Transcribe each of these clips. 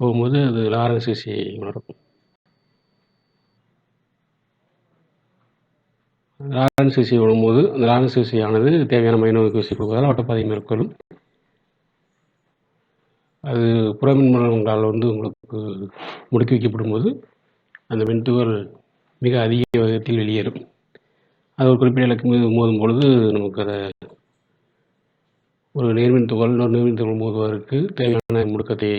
போகும்போது அது லாரன்ஸ் விசையை உணரும் லாரன்ஸ் விசை விழும்போது அந்த லாரன்ஸ் விசையானது தேவையான மைனோவுக்கு விசை கொடுப்பதால் வட்டப்பாதை மேற்கொள்ளும். அது புறமின் வந்து உங்களுக்கு முடுக்கி வைக்கப்படும் போது அந்த மின்துகள் மிக அதிக வேகத்தில் வெளியேறும். அது ஒரு குறிப்பிட்ட இலக்கு மீது மோதும் பொழுது நமக்கு அதை ஒரு நேர்மின் துகள் இன்னொரு நேர்மின் துகள் மோதுவதற்கு தேவையான முடுக்கத்தை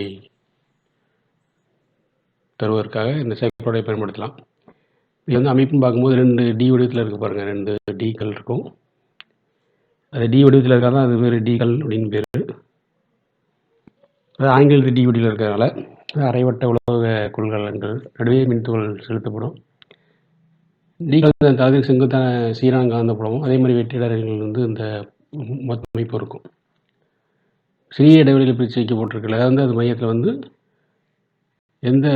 தருவதற்காக இந்த சைக்கிளோடை பயன்படுத்தலாம். இது வந்து அமைப்புன்னு பார்க்கும்போது ரெண்டு டி வடிவத்தில் இருக்குது பாருங்கள் ரெண்டு டிகள் இருக்கும். அது டி வடிவத்தில் இருக்காதான் அது பேர் டிகள் அப்படின்னு பேர். அது ஆங்கிலத்தில் டி வடிவில் இருக்கிறதுனால அரைவட்ட உலோக கொள்கலன்கள் நடுவே மின்துகள் செலுத்தப்படும். டிகள் தகுதி செங்குத்தான சீரான காந்தப்படமும் அதே மாதிரி வெற்றிடர்கள் வந்து இந்த மொத்த அமைப்பு இருக்கும். சிறிய இடைவெளியில் பிரித்து வைக்கப்பட்டிருக்கல. அதாவது வந்து அது மையத்தில் வந்து எந்த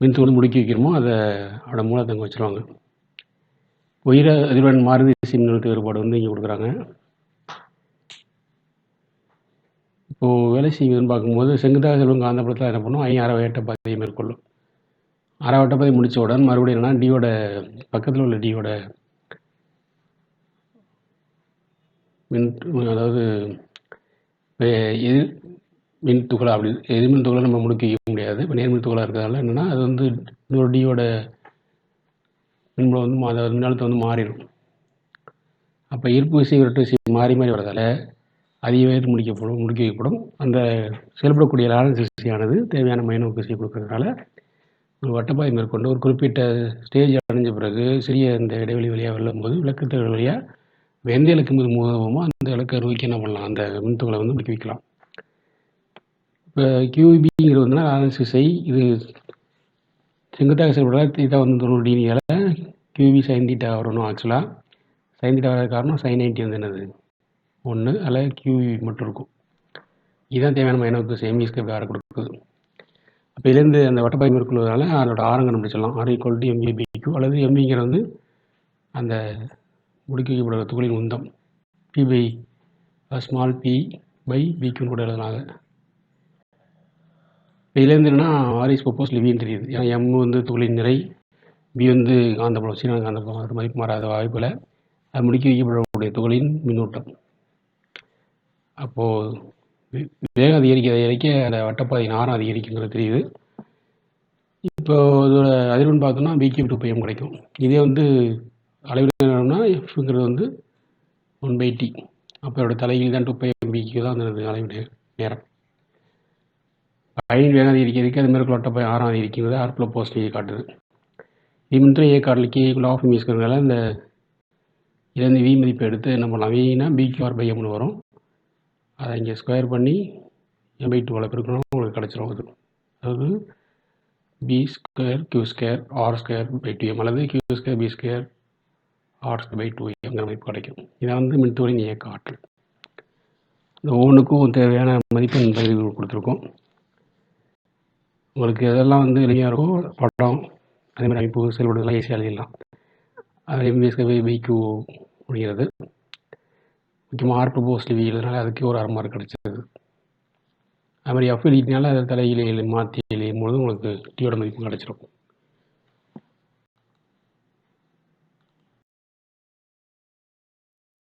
மின்துகள் முடுக்கி வைக்கிறோமோ அதை அவட மூலத்தை அங்கே வச்சுருவாங்க. உயிர அதிர்வன் மாறுதி மின்னழுத்த வேறுபாடு வந்து இங்கே கொடுக்குறாங்க. இப்போது வேலை செய்வதுன்னு பார்க்கும்போது செங்குத்தாக செல்வம் காந்தப்புலத்தில் என்ன பண்ணும்? ஐ அரை வேட்ட பாதையை மேற்கொள்ளும். அரை வட்ட பாதை முடித்த உடனே மறுபடியும் என்னன்னா டியோட பக்கத்தில் உள்ள டியோட மின் அதாவது எதிர் மின் துகளை அப்படி எதிர்மின் துகளை நம்ம முடுக்கி வைக்க முடியாது. இப்போ நேர்மின் துகளாக இருக்கிறதால என்னென்னா அது வந்து இன்னொரு டியோட மின்புலம் வந்து மா- அதாவது மின்னழுத்தம் வந்து மாறிடும். அப்போ ஈர்ப்பு விசை விரட்டு விசை மாறி மாறி வரதால அதிக வேறு முடிக்கப்படும் முடுக்கி வைக்கப்படும். அந்த செயல்படக்கூடிய லாரன்ஸ் விசையானது தேவையான மைனோக்கு விசை கொடுக்கறதுனால ஒரு வட்டப்பாய் மேற்கொண்டு ஒரு குறிப்பிட்ட ஸ்டேஜ் அடைஞ்ச பிறகு சிறிய இந்த இடைவெளி வழியாக வெல்லும்போது விளக்குத்தகடு வழியாக வெந்தய இலக்கு மூலமாக அந்த இலக்கு அறுவைக்கு என்ன பண்ணலாம்? அந்த மின்துகளை வந்து முடுக்கி வைக்கலாம். இப்போ கியூபிங்கிறது வந்து ஆர்எஸ்எஸ்ஐ இது செங்குத்தாக செயல்பட தீட்டா வந்து தொண்ணூறு டிகிரியால் கியூபி சைன் தீட்டா வரணும் ஆக்சுவலாக சைன் தீட்டா வர காரணம் சைன் நைன்டி வந்து என்னது? ஒன்று அதில் கியூபி மட்டும் இருக்கும். இதுதான் தேவையான மைனோக்கு சேமி ஸ்கேப் கொடுக்குது. அப்போ இதுலேருந்து அந்த வட்டப்பாய் மேற்கொள்வதால் அதோட ஆரம் கண்டுபிடிச்சிடலாம் ஆர் ஈக்குவல் டு எம்பிபிக்கு அல்லது எம்பிங்கிற வந்து அந்த முடுக்கி வைக்கப்படுற துகளின் உந்தம். P by small P by பிக்யூன்னு கூட எழுதலாம் இதுலேருந்து என்னன்னா ஆர் பப்போஸ் லிவின்னு தெரியுது. ஏன்னா எம் வந்து துகளின் நிறை பி வந்து காந்தப்புலம் சீனா காந்தப்புலம் அது மதிப்பு மாறாத வாய்ப்பில் அது முடுக்கி வைக்கப்படக்கூடிய துகளின் மின்னூட்டம். அப்போது வேகம் அதிகரிக்க அதிகரிக்க அந்த வட்டப்பாதையின் ஆரம் அதிகரிக்குங்கிறது தெரியுது. இப்போ இதோட அதிர்வன் பார்த்தோம்னா பிக்யூ டூ பையம் கிடைக்கும். இதே வந்து அளவிடணும்னா எஃப்ங்கிறது வந்து ஒன் பை டி அப்போ இதோட தலைகீழ் தான் டூ பை எம்பிக்கு தான் அந்த அளவிட நேரம். பயன் வேகம் அதிகரிக்க அது ஆறாம் தேதி இருக்கிறது அதிகரிக்கிறது ஆர்பில் பாசிட்டிவ் காட்டுது. இமின்ட்டு ஏ கார்டில் கே ஆஃப் மிஸ்கிறதுனால இந்த இதுலேருந்து வி மதிப்பை எடுத்து என்ன பண்ணலாம் வினா பிக்யூஆர் பை எம்னு வரும். அதை இங்கே ஸ்கொயர் பண்ணி எம் பை டூவில் பெருக்கணும் உங்களுக்கு கிடச்சிரும் அது. அதாவது P square Q square R square by two M அல்லது Q square P square R by two எங்கிற மதிப்பு கிடைக்கும். இதை வந்து மின்துறையின் இயக்க ஆற்றல். இந்த ஒவ்வொன்றுக்கும் தேவையான மதிப்பெண் இந்த கொடுத்துருக்கோம். உங்களுக்கு எதெல்லாம் வந்து எளிமையாக இருக்கும் படம் அதே மாதிரி அமைப்பு செயல்படுறதுலாம் ஈஸியாக எழுதிடலாம் அது எம்பிஎஸ்கே பிக்யூ முடிகிறது. முக்கியமாக ஆர் ப்ரொபோஸ் லிவி எழுதுனால அதுக்கே ஒரு அரை மார்க் கிடச்சிது அது மாதிரி எஃப் எழுதினால அதை தலையிலே மாற்றி எழுதும் பொழுது உங்களுக்கு டியோட மதிப்பு கிடச்சிருக்கும்.